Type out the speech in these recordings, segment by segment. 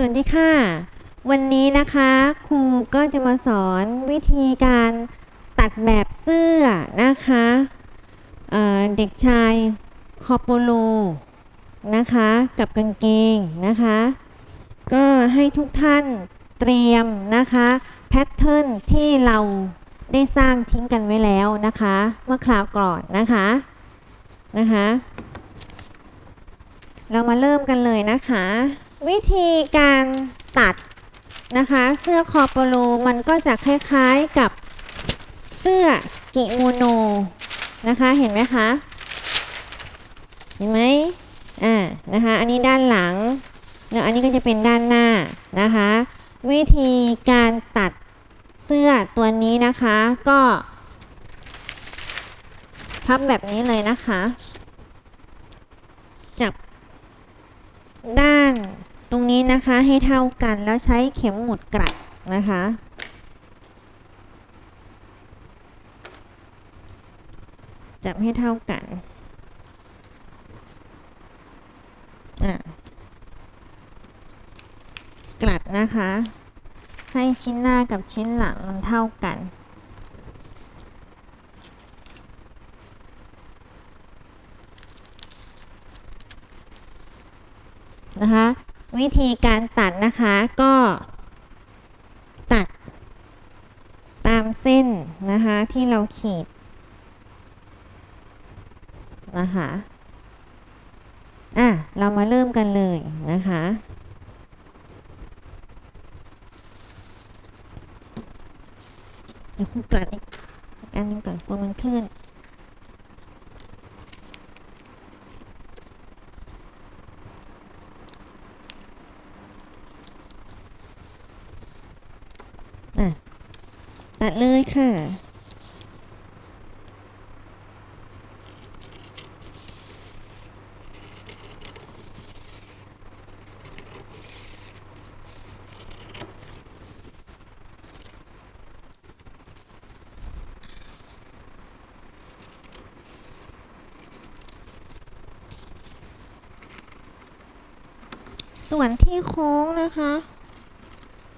สวัสดีค่ะ วันนี้นะคะครูก็จะมาสอนวิธีการตัดแบบเสื้อนะคะเเด็กชายคอปโปโลนะคะกับกางเกงนะคะ ก็ให้ทุกท่านเตรียมนะคะแพทเทิร์นที่เราได้สร้างทิ้งกันไว้แล้วนะคะ เมื่อคราวก่อนนะคะนะคะ เรามาเริ่มกันเลยนะคะ วิธีการตัดนะคะ เสื้อคอโปโลมันก็จะคล้ายๆกับเสื้อกิโมโนนะคะเห็นไหมคะเห็นไหมอ่านะคะอันนี้ด้านหลังแล้วอันนี้ก็จะเป็นด้านหน้านะคะ วิธีการตัดเสื้อตัวนี้นะคะก็พับแบบนี้เลยนะคะ จับด้าน ตรงนี้นะคะให้เท่ากันแล้วใช้เข็มหมุดกลัดนะคะ จับให้เท่ากันอะกลัดนะคะ ให้ชิ้นหน้ากับชิ้นหลังมันเท่ากัน นะคะ วิธีการตัดนะคะก็ตัดตามเส้นนะคะที่เราขีดนะคะอะเรามาเริ่มกันเลยนะคะเดี๋ยวครูกลัดอีกอันนึงก่อนกลัวมันเคลื่อน อะ ตัดเลยค่ะ ส่วนที่โค้งนะคะ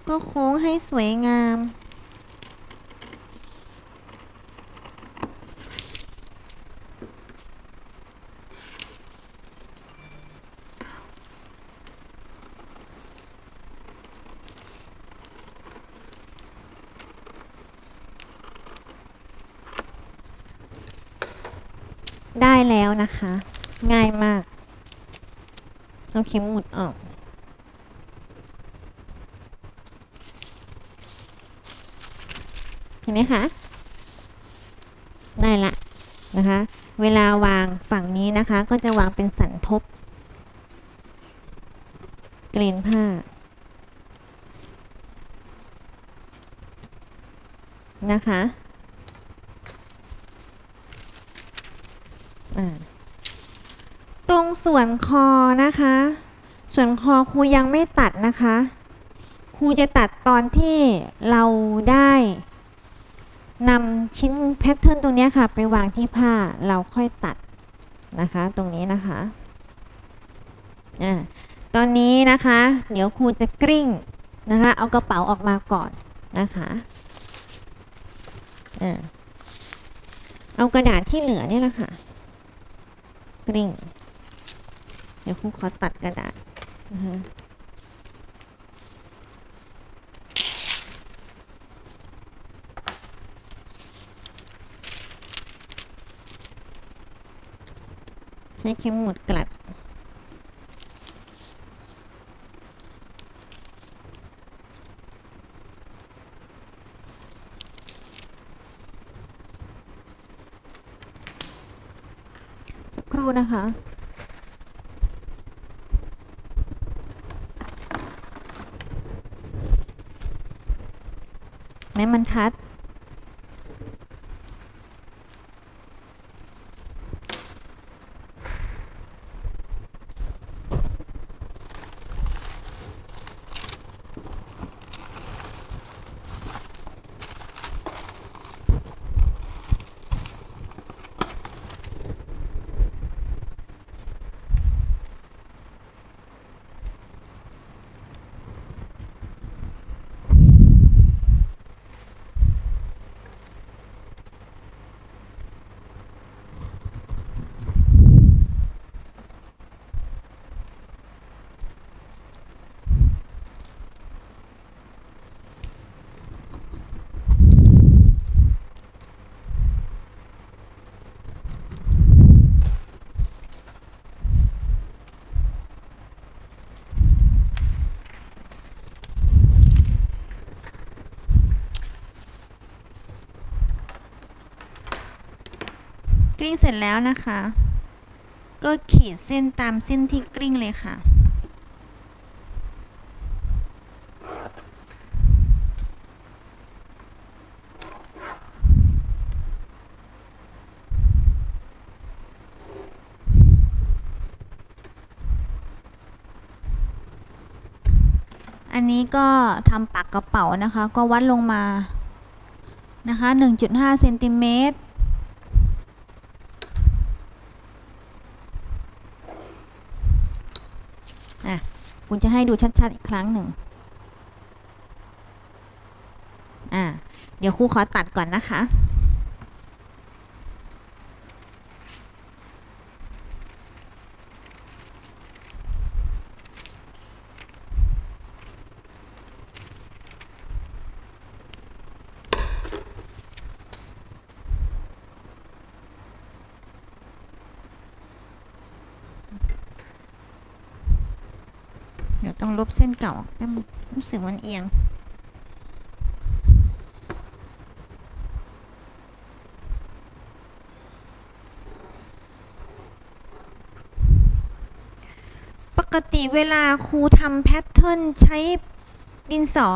ก็โค้งให้สวยงาม ได้แล้ว นะคะ ง่ายมาก เอาเข็มหมุดออกเห็นไหมคะ ได้ละนะคะ เวลาวางฝั่งนี้นะคะ ก็จะวางเป็นสันทบ เกรนผ้า นะคะ อ่า รงส่วนคอนะคะ ส่วนคอครูยังไม่ตัดนะคะ ครูจะตัดตอนที่เราได้นำชิ้นแพทเทิร์นตรงนี้ค่ะ ไปวางที่ผ้าเราค่อยตัดนะคะ ตรงนี้นะคะอ่าตอนนี้นะคะ เดี๋ยวครูจะกริ้งนะคะ เอากระเป๋าออกมาก่อนนะคะอ่าเอากระดาษที่เหลือนี่แหละค่ะกริ้ง เดี๋ยวครูขอตัดกระดาษนะคะใช้เข็มหมุดกลัดสักครู่นะคะ แม้มันทัด กลิ้งเสร็จแล้วนะคะ ก็ขีดเส้นตามเส้นที่กลิ้งเลยค่ะ อันนี้ก็ทำปากกระเป๋านะคะ ก็วัดลงมานะคะ 1.5เซนติเมตร อะ คุณจะให้ดูชัดๆอีกครั้งหนึ่ง อ่า เดี๋ยวครูขอตัดก่อนนะคะ เดี๋ยวต้องลบเส้นเก่าออกแป๊บรู้สึกมันเอียง ปกติเวลาครูทำแพทเทิร์นใช้ดินสอ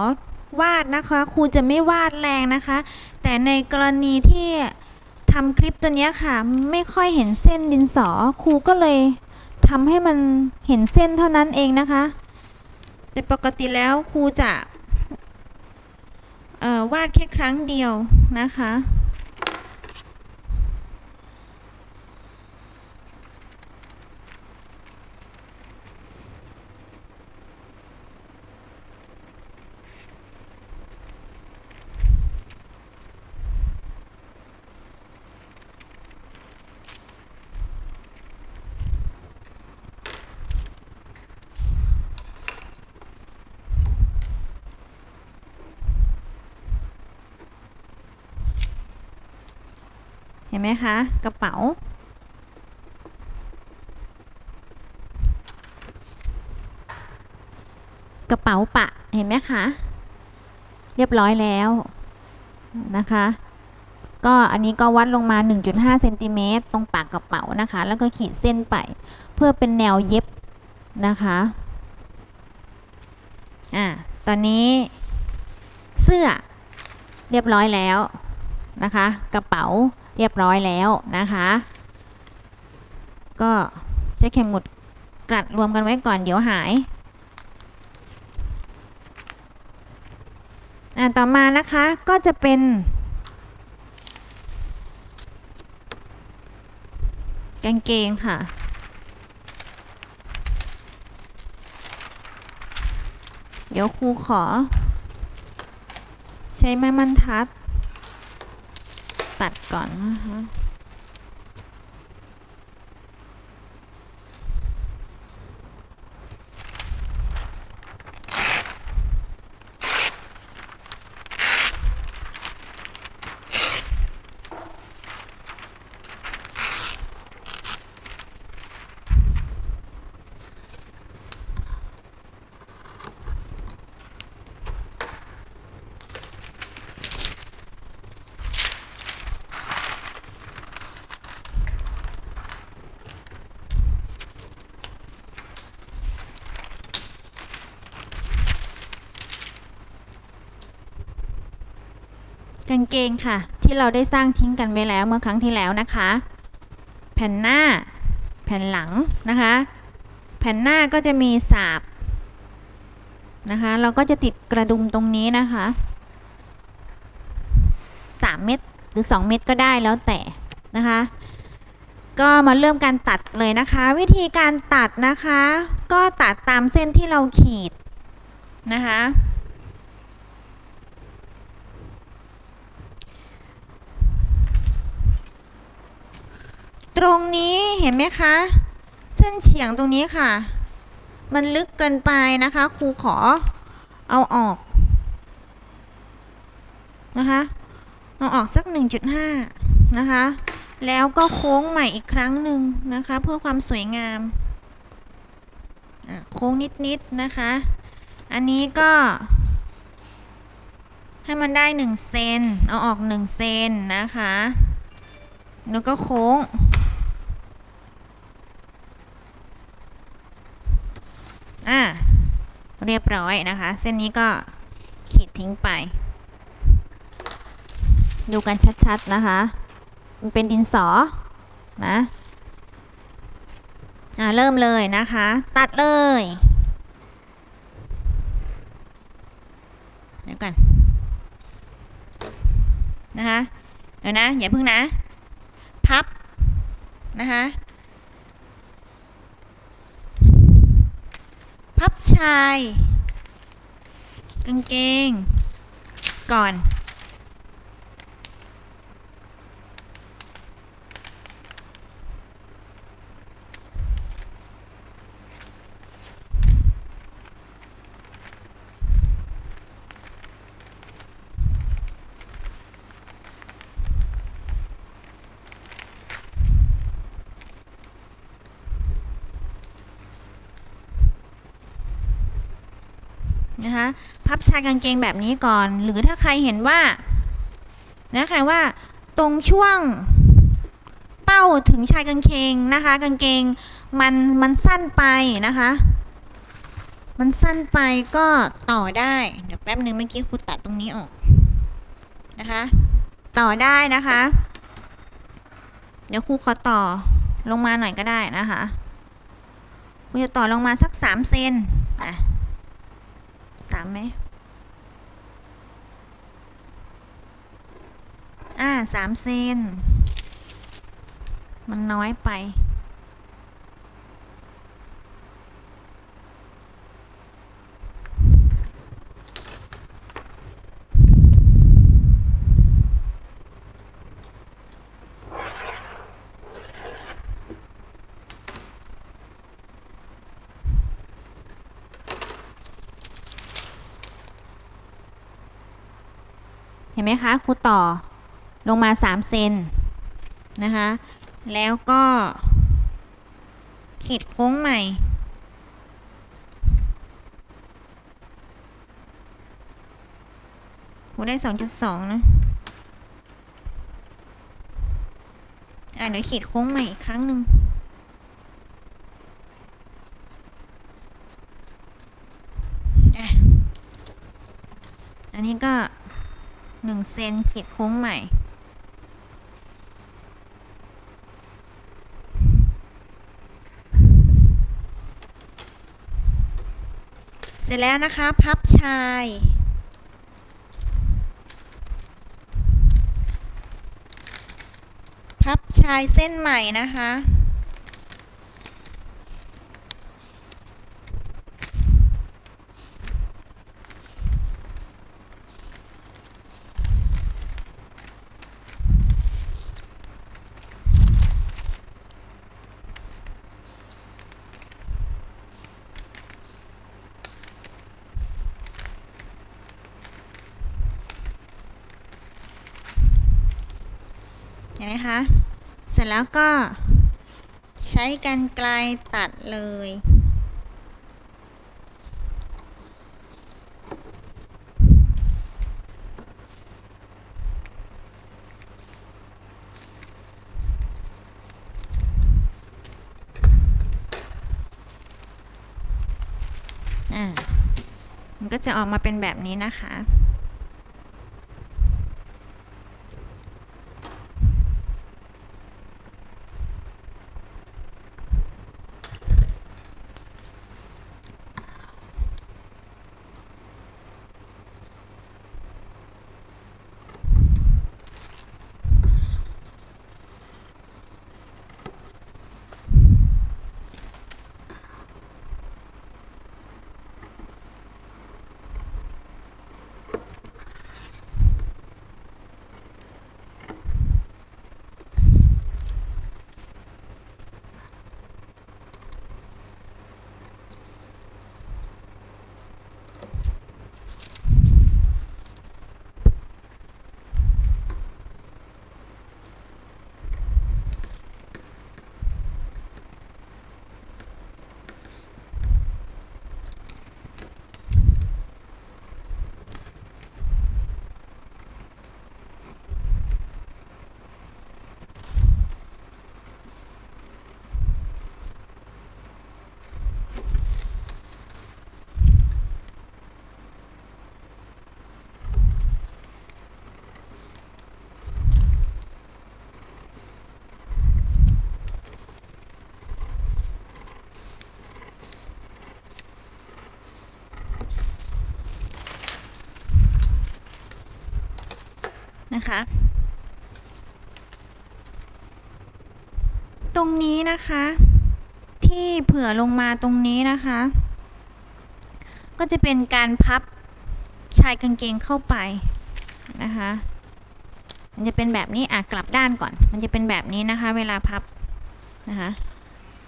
วาดนะคะ ครูจะไม่วาดแรงนะคะ แต่ในกรณีที่ทำคลิปตัวนี้ค่ะ ไม่ค่อยเห็นเส้นดินสอครูก็เลยทำให้มันเห็นเส้นเท่านั้นเองนะคะ แต่ปกติแล้วครูจะวาดแค่ครั้งเดียวนะคะ ไหมคะ กระเป๋า กระเป๋าปะเห็นไหมคะ เรียบร้อยแล้วนะคะ ก็อันนี้ก็วัดลงมา 1.5เซนติเมตรตรงปากกระเป๋านะคะ แล้วก็ขีดเส้นไป เพื่อเป็นแนวเย็บนะคะอ่าตอนนี้เสื้อเรียบร้อยแล้วนะคะ กระเป๋า เรียบร้อยแล้วนะคะ ก็ใช้เข็มหมุดกลัดรวมกันไว้ก่อนเดี๋ยวหายอ่าต่อมานะคะก็จะเป็น กางเกงค่ะเดี๋ยวครูขอ ใช้ไม้บรรทัด ตัดก่อนนะคะางเกงค่ะ ที่เราได้สร้างทิ้งกันไว้แล้วเมื่อครั้งที่แล้วนะคะ แผ่นหน้า แผ่นหลังนะคะ แผ่นหน้าก็จะมีสาบนะคะ เราก็จะติดกระดุมตรงนี้นะคะ 3 เม็ดหรือ 2 เม็ดก็ได้แล้วแต่นะคะ ก็มาเริ่มการตัดเลยนะคะ วิธีการตัดนะคะ ก็ตัดตามเส้นที่เราขีดนะคะ ตรงนี้เห็นไหมคะ เส้นเฉียงตรงนี้ค่ะ มันลึกเกินไปนะคะ ครูขอเอาออกนะคะเอาออกสัก 1.5 นะคะ แล้วก็โค้งใหม่อีกครั้งหนึ่งนะคะ เพื่อความสวยงามโค้งนิดๆนะคะ อันนี้ก็ให้มันได้ 1 เซน เอาออก 1 เซนนะคะ แล้วก็โค้ง อ่าเรียบร้อยนะคะ เส้นนี้ก็ขีดทิ้งไป ดูกันชัดๆนะคะ มันเป็นดินสอนะอ่าเริ่มเลยนะคะ ตัดเลยเดี๋ยวก่อนนะคะเดี๋ยวนะอย่าเพิ่งนะ พับนะคะ พับชาย กางเกง ก่อน นะคะพับชายกางเกงแบบนี้ก่อน หรือถ้าใครเห็นว่านะใครว่าตรงช่วงเป้าถึงชายกางเกงนะคะ กางเกงมันมันสั้นไปนะคะ มันสั้นไปก็ต่อได้ เดี๋ยวแป๊บนึงเมื่อกี้ครูตัดตรงนี้ออกนะคะ ต่อได้นะคะ เดี๋ยวครูขอต่อลงมาหน่อยก็ได้นะคะครูจะต่อลงมาสักสามเซนอะ สามไหมอ่าสามเซน มันน้อยไป นไหมคะครูต่อลงมา 3 เซนนะคะ แล้วก็ขีดโค้งใหม่ครูได้ 2.2 นะ อะ เดี๋ยวขีดโค้งใหม่อีกครั้งหนึ่งอะอันนี้ก็ หนึ่งเซนขีดโค้งใหม่ เสร็จแล้วนะคะ พับชายพับชายเส้นใหม่นะคะ เห็นไหมคะ เสร็จแล้วก็ใช้กันไกลตัดเลย อ่า มันก็จะออกมาเป็นแบบนี้นะคะ นะคะ ตรงนี้นะคะ ที่เผื่อลงมาตรงนี้นะคะ ก็จะเป็นการพับชายกางเกงเข้าไปนะคะมันจะเป็นแบบนี้อะกลับด้านก่อน มันจะเป็นแบบนี้นะคะ เวลาพับนะคะ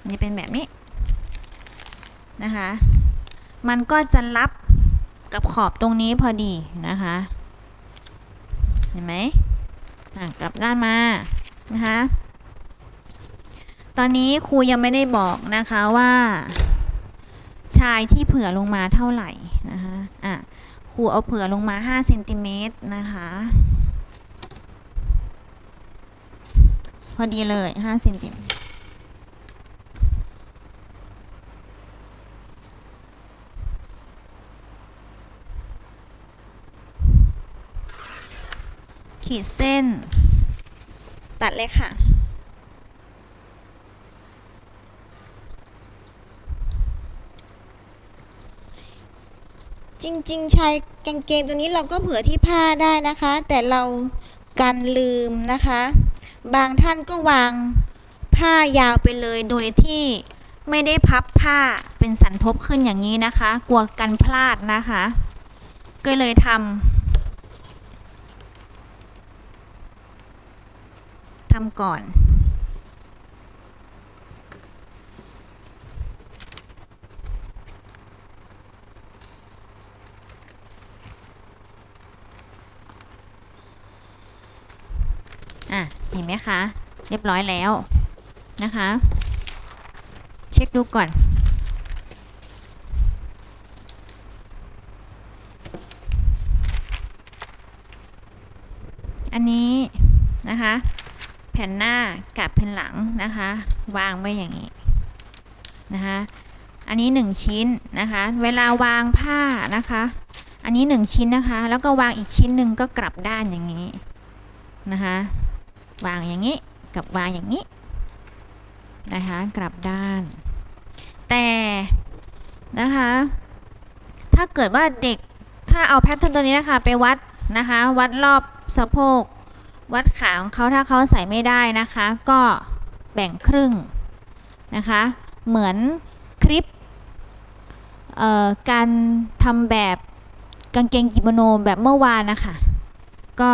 มันจะเป็นแบบนี้นะคะ มันก็จะรับกับขอบตรงนี้พอดีนะคะ ห็นไหมกลับด้านมา นะคะ ตอนนี้ครูยังไม่ได้บอกนะคะว่า ชายที่เผื่อลงมาเท่าไหร่นะคะอะครูเอาเผื่อลงมา5เซนติเมตรนะคะพอดีเลย5เซนติเมตร ขีดเส้น ตัดเลยค่ะ จริงๆชายกางเกงตัวนี้เราก็เผื่อที่ผ้าได้นะคะ แต่เรากันลืมนะคะ บางท่านก็วางผ้ายาวไปเลยโดยที่ไม่ได้พับผ้าเป็นสันทบขึ้นอย่างนี้นะคะ กลัวกันพลาดนะคะ ก็เลยทำทำก่อน อะ เห็นไหมคะ เรียบร้อยแล้วนะคะ เช็คดูก่อนอันนี้นะคะ แผ่นหน้ากับแผ่นหลัง นะคะ วางไว้อย่างนี้นะคะ อันนี้หนึ่งชิ้นนะคะ เวลาวางผ้านะคะ อันนี้หนึ่งชิ้นนะคะ แล้วก็วางอีกชิ้นหนึ่งก็กลับด้านอย่างนี้นะคะ วางอย่างนี้กับวางอย่างนี้นะคะ กลับด้าน แต่นะคะ ถ้าเกิดว่าเด็กถ้าเอาแพทเทิร์นตัวนี้นะคะไปวัดนะคะ วัดรอบสะโพกวัดขาของเขาถ้าเขาใส่ไม่ได้นะคะ ก็ แบ่งครึ่งนะคะ เหมือนคลิปการทำแบบกางเกงกิโมโนแบบเมื่อวานนะคะ ก็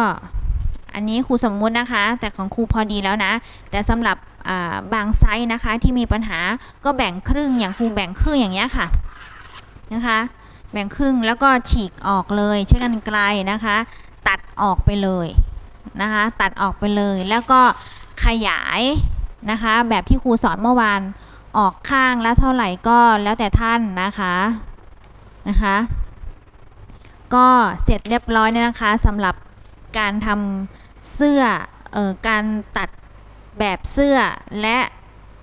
อันนี้ครูสมมุตินะคะ แต่ของครูพอดีแล้วนะ แต่สำหรับบางไซส์นะคะที่มีปัญหาก็แบ่งครึ่งอย่างครูแบ่งครึ่งอย่างเงี้ยค่ะนะคะ แบ่งครึ่งแล้วก็ฉีกออกเลยใช้กันไกลนะคะ ตัดออกไปเลยนะคะ ตัดออกไปเลยแล้วก็ขยาย นะคะ แบบที่ครูสอนเมื่อวานออกข้างแล้วเท่าไหร่ก็แล้วแต่ท่านนะคะนะคะ ก็เสร็จเรียบร้อยแล้วนะคะสำหรับการทำเสื้อออการตัดแบบเสื้อและ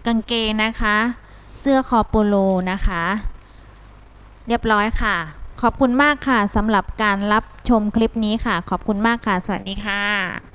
กางเกงนะคะ เสื้อคอโปโลนะคะ เรียบร้อยค่ะ ขอบคุณมากค่ะสำหรับการรับชมคลิปนี้ค่ะ ขอบคุณมากค่ะ สวัสดีค่ะ